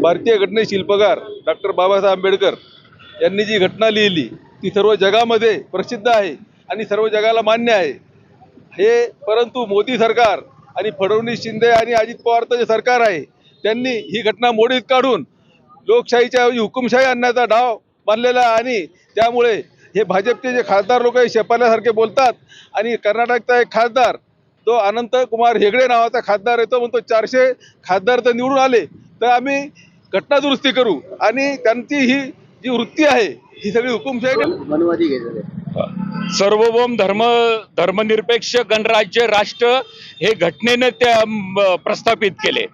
भारतीय घटने शिल्पकार डॉक्टर बाबासाहेब आंबेडकर यांनी जी घटना लिहिली ती सर्व जगामध्ये प्रसिद्ध आहे आणि सर्व जगाला मान्य आहे. हे परंतु मोदी सरकार आणि फडणवीस शिंदे आणि अजित पवारचं जे सरकार आहे त्यांनी ही घटना मोडीत काढून लोकशाहीच्या ऐवजी हुकुमशाही आणण्याचा डाव बांधलेला आणि त्यामुळे हे भाजपचे जे खासदार लोक आहे शेपाल्यासारखे बोलतात आणि कर्नाटकचा एक खासदार तो अनंत कुमार हेगडे नावाचा खासदार येतो म्हणतो चारशे खासदार तर निवडून आले तर आम्ही घटना दुरुस्ती करू आणि त्यांची ही जी वृत्ती आहे ही सगळी हुकुमशाही सार्वभौम धर्म धर्मनिरपेक्ष गणराज्य राष्ट्र हे घटनेने त्या प्रस्थापित केले.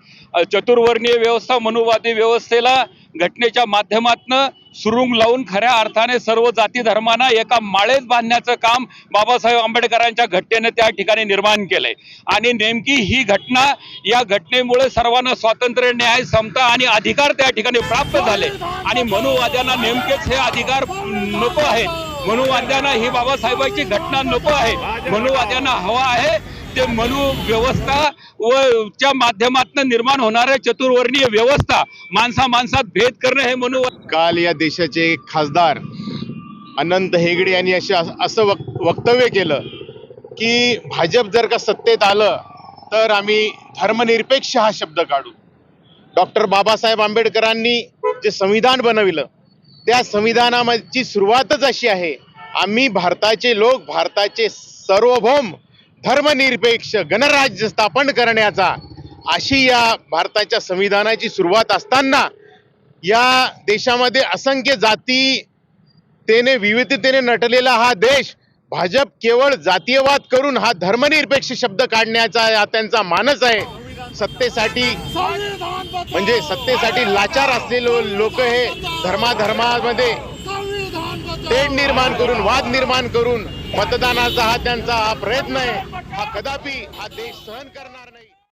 चतुर्वर्णीय व्यवस्था मनुवादी व्यवस्थेला घटनेच्या माध्यमातनं सुरुंग लावून खऱ्या अर्थाने सर्व जाती धर्मांना एका माळेत बांधण्याचं काम बाबासाहेब आंबेडकरांच्या घटनेने त्या ठिकाणी निर्माण केलंय. आणि नेमकी ही घटना या घटनेमुळे सर्वांना स्वातंत्र्य न्याय समता आणि अधिकार त्या ठिकाणी प्राप्त झाले. आणि मनुवाद्यांना नेमकेच हे अधिकार नको आहेत. मनुवाद्यांना ही बाबासाहेबांची घटना नको आहे. मनुवाद्यांना हवा आहे. ते मनु व्यवस्था व च्या माध्यमातून निर्माण होणाऱ्या चतुर्वर्णीय व्यवस्था माणसा माणसात भेद करणं हे म्हणून काल या देशाचे खासदार अनंत हेगडे यांनी असे असं वक वक्तव्य केलं की भाजप जर का सत्तेत आलं तर आम्ही धर्मनिरपेक्ष हा शब्द काढू. डॉक्टर बाबासाहेब आंबेडकरांनी जे संविधान बनविलं त्या संविधानाची सुरुवातच अशी आहे. आम्ही भारताचे लोक भारताचे सार्वभौम धर्मनिरपेक्ष गणराज्य स्थापन करण्याचा अशी या भारताच्या संविधानाची सुरुवात असताना या देशामध्ये असंख्य जाती तेने विविधतेने नटलेला हा देश भाजप केवळ जातीयवाद करून हा धर्मनिरपेक्ष शब्द काढण्याचा हा त्यांचा मानस आहे. सत्तेसाठी म्हणजे सत्तेसाठी लाचार असलेले लोक हे धर्माधर्मामध्ये तेढ निर्माण करून वाद निर्माण करून मतदानाचा हा त्यांचा हा प्रयत्न आहे. हा कदापि हा देश सहन करणार नाही.